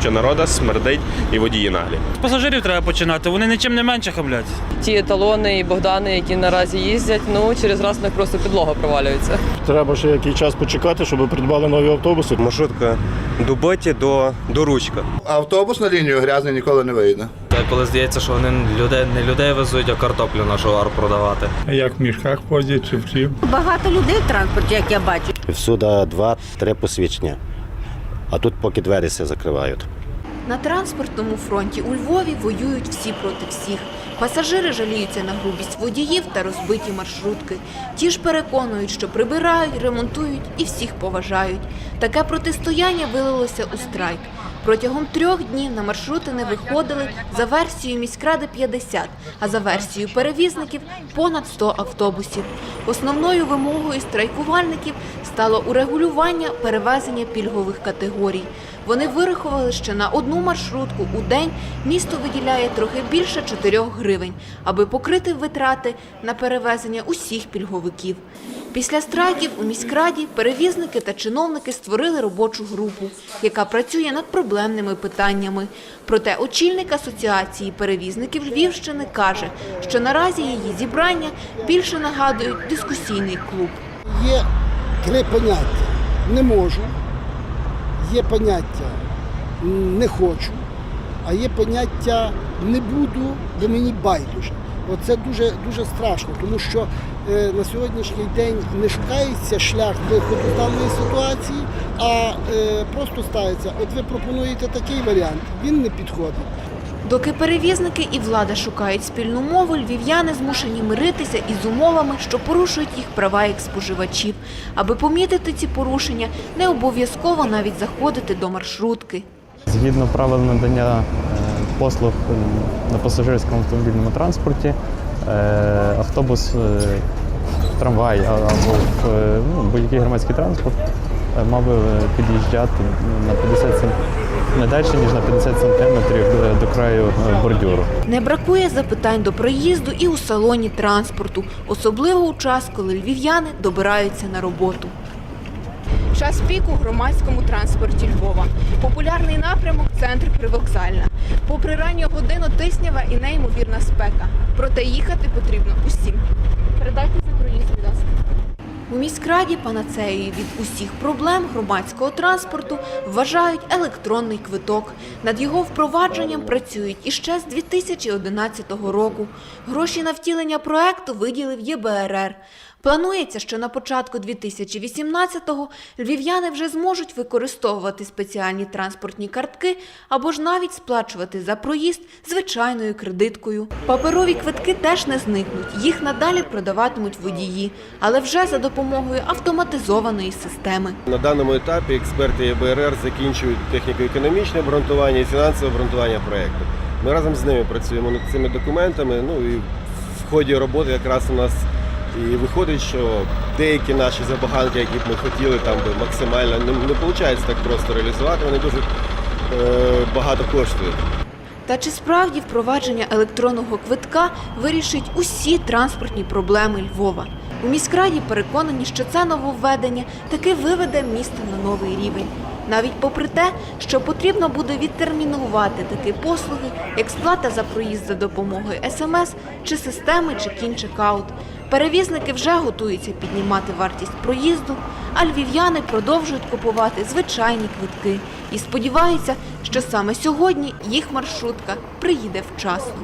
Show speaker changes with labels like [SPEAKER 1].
[SPEAKER 1] куча народа, смердить і водії наглі.
[SPEAKER 2] З пасажирів треба починати, вони нічим не менше хамлять.
[SPEAKER 3] Ті еталони і Богдани, які наразі їздять, ну через раз в них просто підлога провалюється.
[SPEAKER 4] Треба ще який час почекати, щоб придбали нові автобуси.
[SPEAKER 5] Маршрутка до Боті до, до Ручка.
[SPEAKER 6] Автобус на лінію грязний ніколи не вийде.
[SPEAKER 7] Коли здається, що вони людей, не людей везуть, а картоплю на шовар продавати.
[SPEAKER 8] Як в мішках ходять чи в чим?
[SPEAKER 9] Багато людей в транспорті, як я бачу.
[SPEAKER 10] Всюди два-три посвідчення. А тут поки двері все закривають.
[SPEAKER 11] На транспортному фронті у Львові воюють всі проти всіх. Пасажири жаліються на грубість водіїв та розбиті маршрутки. Ті ж переконують, що прибирають, ремонтують і всіх поважають. Таке протистояння вилилося у страйк. Протягом трьох днів на маршрути не виходили за версією міськради 50, а за версією перевізників понад 100 автобусів. Основною вимогою страйкувальників стало урегулювання перевезення пільгових категорій. Вони вирахували, що на одну маршрутку у день місто виділяє трохи більше 4 гривень, аби покрити витрати на перевезення усіх пільговиків. Після страйків у міськраді перевізники та чиновники створили робочу групу, яка працює над проблемними питаннями. Проте очільник асоціації перевізників Львівщини каже, що наразі її зібрання більше нагадують дискусійний клуб.
[SPEAKER 12] Є три поняття. Не можу, є поняття не хочу, а є поняття не буду, бо мені байдуже. Оце дуже, дуже страшно, тому що е, на сьогоднішній день не шукається шлях виходу з даної ситуації, а е, просто ставиться, от ви пропонуєте такий варіант, він не підходить.
[SPEAKER 11] Доки перевізники і влада шукають спільну мову, львів'яни змушені миритися із умовами, що порушують їх права як споживачів. Аби помітити ці порушення, не обов'язково навіть заходити до маршрутки.
[SPEAKER 7] Згідно правил надання е, послуг е, на пасажирському автомобільному транспорті, е, автобус, трамвай або ну, будь-який громадський транспорт мав би е, під'їжджати на 50 см, не далі, ніж на 50 сантиметрів до, до краю е, бордюру.
[SPEAKER 11] Не бракує запитань до проїзду і у салоні транспорту, особливо у час, коли львів'яни добираються на роботу. Час піку у громадському транспорті Львова. Популярний напрямок центр привокзальна. Попри ранню годину тиснява і неймовірна спека. Проте їхати потрібно усім. Передайте за проїзд. У міськраді панацеєю від усіх проблем громадського транспорту вважають електронний квиток. Над його впровадженням працюють іще з 2011 року. Гроші на втілення проекту виділив ЄБРР. Планується, що на початку 2018-го львів'яни вже зможуть використовувати спеціальні транспортні картки або ж навіть сплачувати за проїзд звичайною кредиткою. Паперові квитки теж не зникнуть, їх надалі продаватимуть водії, але вже за допомогою автоматизованої системи.
[SPEAKER 5] На даному етапі експерти ЄБРР закінчують техніко-економічне обґрунтування і фінансове обґрунтування проєкту. Ми разом з ними працюємо над цими документами. Ну і в ході роботи якраз у нас і виходить, що деякі наші забаганки, які б ми хотіли там би максимально не, не виходить так просто реалізувати. Вони дуже е, багато коштують.
[SPEAKER 11] Та чи справді впровадження електронного квитка вирішить усі транспортні проблеми Львова? У міськраді переконані, що це нововведення таки виведе місто на новий рівень. Навіть попри те, що потрібно буде відтермінувати такі послуги, як сплата за проїзд за допомогою СМС чи системи check-in. Перевізники вже готуються піднімати вартість проїзду, а львів'яни продовжують купувати звичайні квитки і сподіваються, що саме сьогодні їх маршрутка приїде вчасно.